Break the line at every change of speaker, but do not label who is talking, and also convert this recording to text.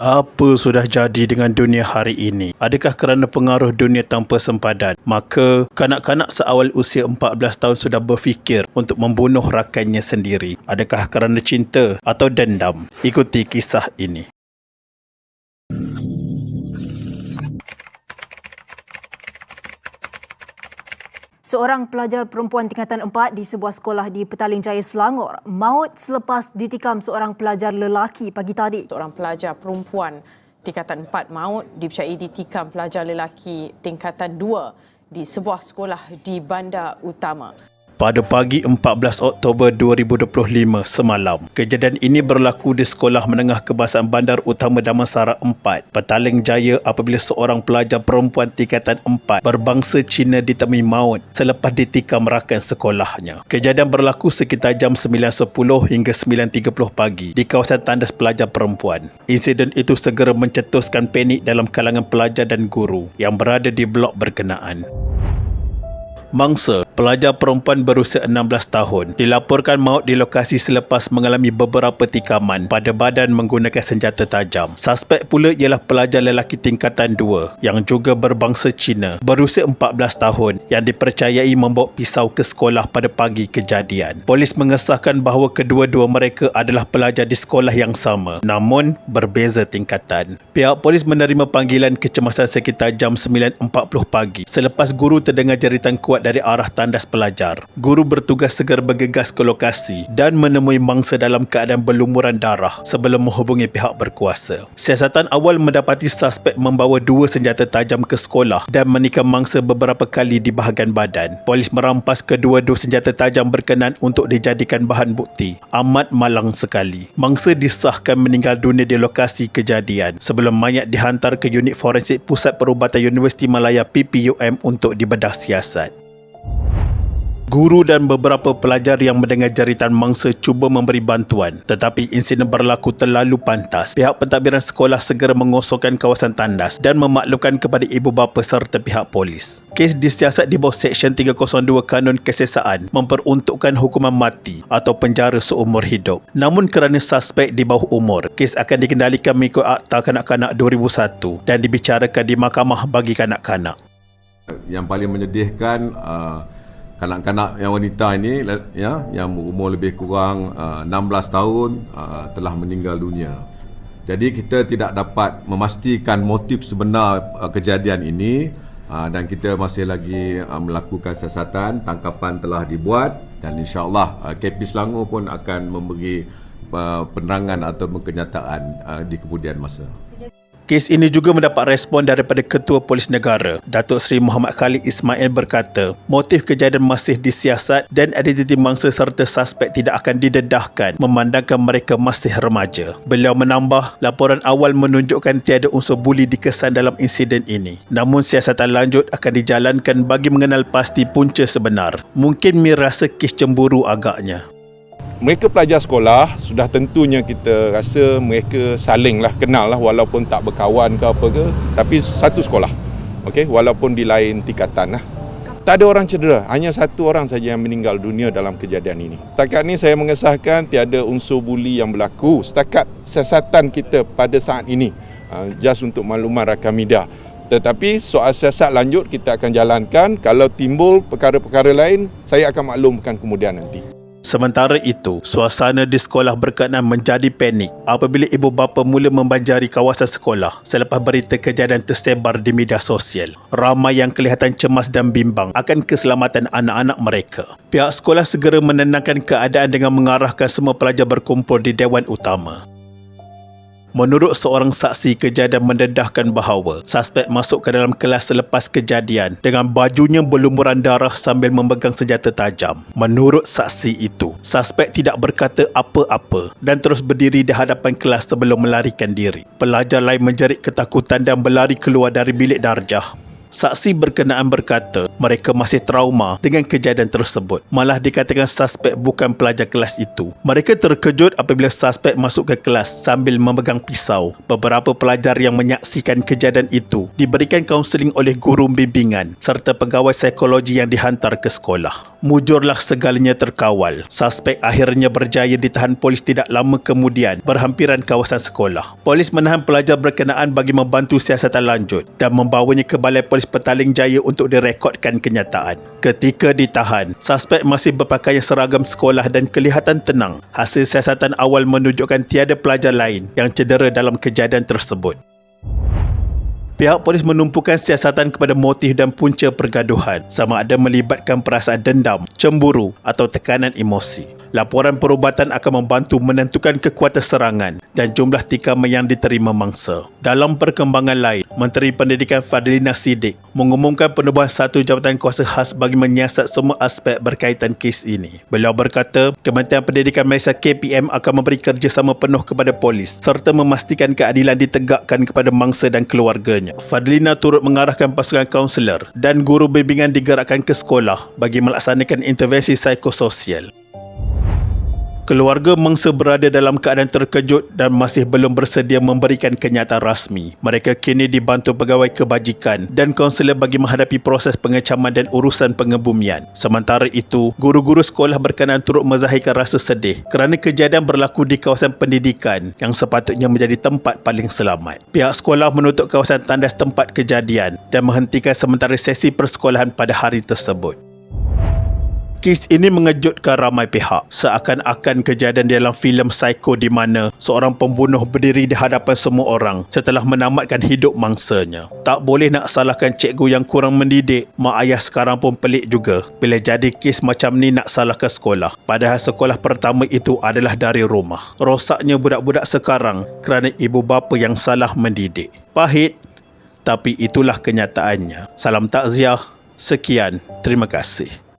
Apa sudah jadi dengan dunia hari ini? Adakah kerana pengaruh dunia tanpa sempadan? Maka, kanak-kanak seawal usia 14 tahun sudah berfikir untuk membunuh rakannya sendiri. Adakah kerana cinta atau dendam? Ikuti kisah ini.
Seorang pelajar perempuan tingkatan 4 di sebuah sekolah di Petaling Jaya, Selangor maut selepas ditikam seorang pelajar lelaki pagi tadi.
Seorang pelajar perempuan tingkatan 4 maut dipercayai ditikam pelajar lelaki tingkatan 2 di sebuah sekolah di Bandar Utama
pada pagi 14 Oktober 2025 semalam. Kejadian ini berlaku di Sekolah Menengah Kebangsaan Bandar Utama Damansara 4, Petaling Jaya apabila seorang pelajar perempuan tingkatan 4 berbangsa Cina ditemui maut selepas ditikam rakan sekolahnya. Kejadian berlaku sekitar jam 9.10 hingga 9.30 pagi di kawasan tandas pelajar perempuan. Insiden itu segera mencetuskan panik dalam kalangan pelajar dan guru yang berada di blok berkenaan. Mangsa, pelajar perempuan berusia 16 tahun, dilaporkan maut di lokasi selepas mengalami beberapa tikaman pada badan menggunakan senjata tajam. Suspek pula ialah pelajar lelaki tingkatan 2 yang juga berbangsa Cina, berusia 14 tahun yang dipercayai membawa pisau ke sekolah pada pagi kejadian. Polis mengesahkan bahawa kedua-dua mereka adalah pelajar di sekolah yang sama, namun berbeza tingkatan. Pihak polis menerima panggilan kecemasan sekitar jam 9.40 pagi selepas guru terdengar jeritan kuat dari arah tandas pelajar. Guru bertugas segera bergegas ke lokasi dan menemui mangsa dalam keadaan berlumuran darah sebelum menghubungi pihak berkuasa. Siasatan awal mendapati suspek membawa dua senjata tajam ke sekolah dan menikam mangsa beberapa kali di bahagian badan. Polis merampas kedua-dua senjata tajam berkenan untuk dijadikan bahan bukti. Amat malang sekali. Mangsa disahkan meninggal dunia di lokasi kejadian sebelum mayat dihantar ke unit forensik Pusat Perubatan Universiti Malaya PPUM untuk dibedah siasat. Guru dan beberapa pelajar yang mendengar jeritan mangsa cuba memberi bantuan tetapi insiden berlaku terlalu pantas. Pihak pentadbiran sekolah segera mengosongkan kawasan tandas dan memaklumkan kepada ibu bapa serta pihak polis. Kes disiasat di bawah Seksyen 302 Kanun Kesesaan memperuntukkan hukuman mati atau penjara seumur hidup. Namun kerana suspek di bawah umur, kes akan dikendalikan mengikut Akta Kanak-Kanak 2001 dan dibicarakan di Mahkamah bagi Kanak-Kanak.
Yang paling menyedihkan uh, kanak-kanak yang wanita ini ya yang berumur lebih kurang uh, 16 tahun uh, telah meninggal dunia. Jadi kita tidak dapat memastikan motif sebenar uh, kejadian ini uh, dan kita masih lagi uh, melakukan siasatan, tangkapan telah dibuat dan insya-Allah uh, KP Selangor pun akan memberi uh, penerangan atau kenyataan uh, di kemudian masa.
Kes ini juga mendapat respon daripada Ketua Polis Negara, Datuk Seri Muhammad Khalid Ismail berkata, motif kejadian masih disiasat dan identiti mangsa serta suspek tidak akan didedahkan memandangkan mereka masih remaja. Beliau menambah, laporan awal menunjukkan tiada unsur buli dikesan dalam insiden ini. Namun siasatan lanjut akan dijalankan bagi mengenal pasti punca sebenar. Mungkin mi rasa kes cemburu agaknya
mereka pelajar sekolah sudah tentunya kita rasa mereka saling lah kenal lah walaupun tak berkawan ke apa ke tapi satu sekolah. Okey walaupun di lain tingkatan lah. Tak ada orang cedera hanya satu orang saja yang meninggal dunia dalam kejadian ini. Setakat ni saya mengesahkan tiada unsur buli yang berlaku setakat siasatan kita pada saat ini. Uh, just untuk makluman rakan media. Tetapi soal siasat lanjut kita akan jalankan. Kalau timbul perkara-perkara lain saya akan maklumkan kemudian nanti
Sementara itu, suasana di sekolah berkenaan menjadi panik apabila ibu bapa mula membanjari kawasan sekolah selepas berita kejadian tersebar di media sosial. Ramai yang kelihatan cemas dan bimbang akan keselamatan anak-anak mereka. Pihak sekolah segera menenangkan keadaan dengan mengarahkan semua pelajar berkumpul di Dewan Utama. Menurut seorang saksi kejadian mendedahkan bahawa suspek masuk ke dalam kelas selepas kejadian dengan bajunya berlumuran darah sambil memegang senjata tajam. Menurut saksi itu, suspek tidak berkata apa-apa dan terus berdiri di hadapan kelas sebelum melarikan diri. Pelajar lain menjerit ketakutan dan berlari keluar dari bilik darjah. Saksi berkenaan berkata mereka masih trauma dengan kejadian tersebut. Malah dikatakan suspek bukan pelajar kelas itu. Mereka terkejut apabila suspek masuk ke kelas sambil memegang pisau. Beberapa pelajar yang menyaksikan kejadian itu diberikan kaunseling oleh guru bimbingan serta pegawai psikologi yang dihantar ke sekolah. Mujurlah segalanya terkawal. Suspek akhirnya berjaya ditahan polis tidak lama kemudian berhampiran kawasan sekolah. Polis menahan pelajar berkenaan bagi membantu siasatan lanjut dan membawanya ke Balai Polis Petaling Jaya untuk direkodkan kenyataan. Ketika ditahan, suspek masih berpakaian seragam sekolah dan kelihatan tenang. Hasil siasatan awal menunjukkan tiada pelajar lain yang cedera dalam kejadian tersebut. Pihak polis menumpukan siasatan kepada motif dan punca pergaduhan sama ada melibatkan perasaan dendam, cemburu atau tekanan emosi. Laporan perubatan akan membantu menentukan kekuatan serangan dan jumlah tikam yang diterima mangsa. Dalam perkembangan lain, Menteri Pendidikan Fadlina Sidik mengumumkan penubuhan satu jabatan kuasa khas bagi menyiasat semua aspek berkaitan kes ini. Beliau berkata, Kementerian Pendidikan Malaysia KPM akan memberi kerjasama penuh kepada polis serta memastikan keadilan ditegakkan kepada mangsa dan keluarganya. Fadlina turut mengarahkan pasukan kaunselor dan guru bimbingan digerakkan ke sekolah bagi melaksanakan intervensi psikososial. Keluarga mangsa berada dalam keadaan terkejut dan masih belum bersedia memberikan kenyataan rasmi. Mereka kini dibantu pegawai kebajikan dan kaunselor bagi menghadapi proses pengecaman dan urusan pengebumian. Sementara itu, guru-guru sekolah berkenaan turut menzahirkan rasa sedih kerana kejadian berlaku di kawasan pendidikan yang sepatutnya menjadi tempat paling selamat. Pihak sekolah menutup kawasan tandas tempat kejadian dan menghentikan sementara sesi persekolahan pada hari tersebut. Kes ini mengejutkan ramai pihak. Seakan-akan kejadian dalam filem Psycho di mana seorang pembunuh berdiri di hadapan semua orang setelah menamatkan hidup mangsanya. Tak boleh nak salahkan cikgu yang kurang mendidik. Mak ayah sekarang pun pelik juga bila jadi kes macam ni nak salahkan sekolah. Padahal sekolah pertama itu adalah dari rumah. Rosaknya budak-budak sekarang kerana ibu bapa yang salah mendidik. Pahit, tapi itulah kenyataannya. Salam takziah. Sekian, terima kasih.